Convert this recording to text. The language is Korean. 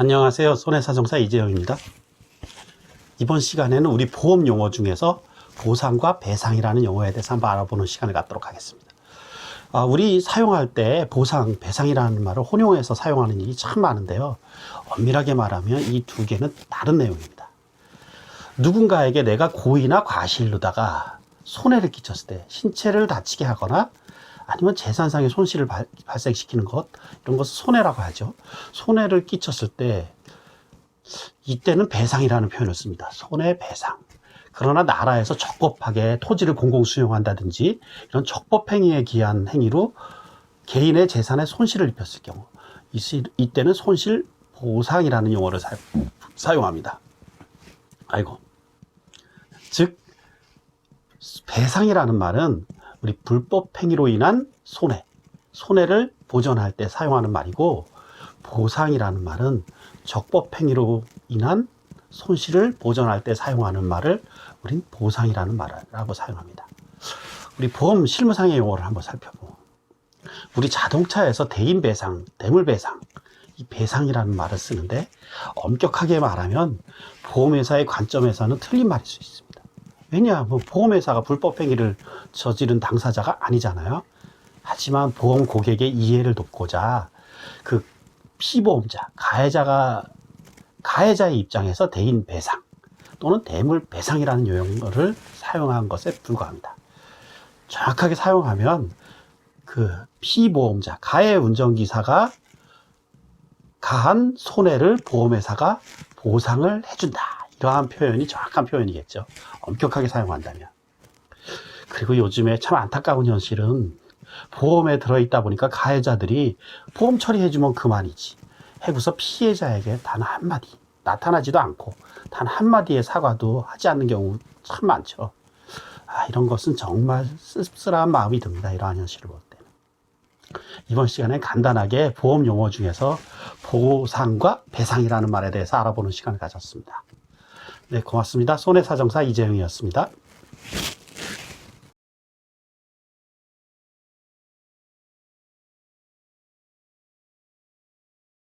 안녕하세요. 손해사정사 이재영입니다. 이번 시간에는 우리 보험 용어 중에서 보상과 배상이라는 용어에 대해서 한번 알아보는 시간을 갖도록 하겠습니다. 아, 우리 사용할 때 보상, 배상이라는 말을 혼용해서 사용하는 일이 참 많은데요. 엄밀하게 말하면 이 두 개는 다른 내용입니다. 누군가에게 내가 고의나 과실로다가 손해를 끼쳤을 때 신체를 다치게 하거나 아니면 재산상의 손실을 발, 발생시키는 것 이런 것을 손해라고 하죠. 손해를 끼쳤을 때 이때는 배상이라는 표현을 씁니다. 손해배상. 그러나 나라에서 적법하게 토지를 공공 수용한다든지 이런 적법 행위에 기한 행위로 개인의 재산에 손실을 입혔을 경우 이- 이때는 손실 보상이라는 용어를 사, 사용 합니다. 아이고. 즉 배상이라는 말은 우리 불법 행위로 인한 손해, 손해를 보전할 때 사용하는 말이고 보상이라는 말은 적법 행위로 인한 손실을 보전할 때 사용하는 말을 우린 보상이라는 말이라고 사용합니다. 우리 보험 실무상의 용어를 한번 살펴보고 우리 자동차에서 대인 배상, 대물 배상, 이 배상이라는 말을 쓰는데 엄격하게 말하면 보험회사의 관점에서는 틀린 말일 수 있습니다. 왜냐, 뭐 보험회사가 불법 행위를 저지른 당사자가 아니잖아요. 하지만 보험 고객의 이해를 돕고자 그 피보험자, 가해자가 가해자의 입장에서 대인 배상 또는 대물 배상이라는 용어를 사용한 것에 불과합니다. 정확하게 사용하면 그 피보험자, 가해 운전기사가 가한 손해를 보험회사가 보상을 해준다. 이러한 표현이 정확한 표현이겠죠. 엄격하게 사용한다면. 그리고 요즘에 참 안타까운 현실은 보험에 들어있다 보니까 가해자들이 보험 처리해주면 그만이지. 해고서 피해자에게 단 한마디, 나타나지도 않고 단 한마디의 사과도 하지 않는 경우 참 많죠. 아, 이런 것은 정말 씁쓸한 마음이 듭니다. 이러한 현실을 볼 때는. 이번 시간에 간단하게 보험 용어 중에서 보상과 배상이라는 말에 대해서 알아보는 시간을 가졌습니다. 네, 고맙습니다. 손해사정사 이재영이었습니다.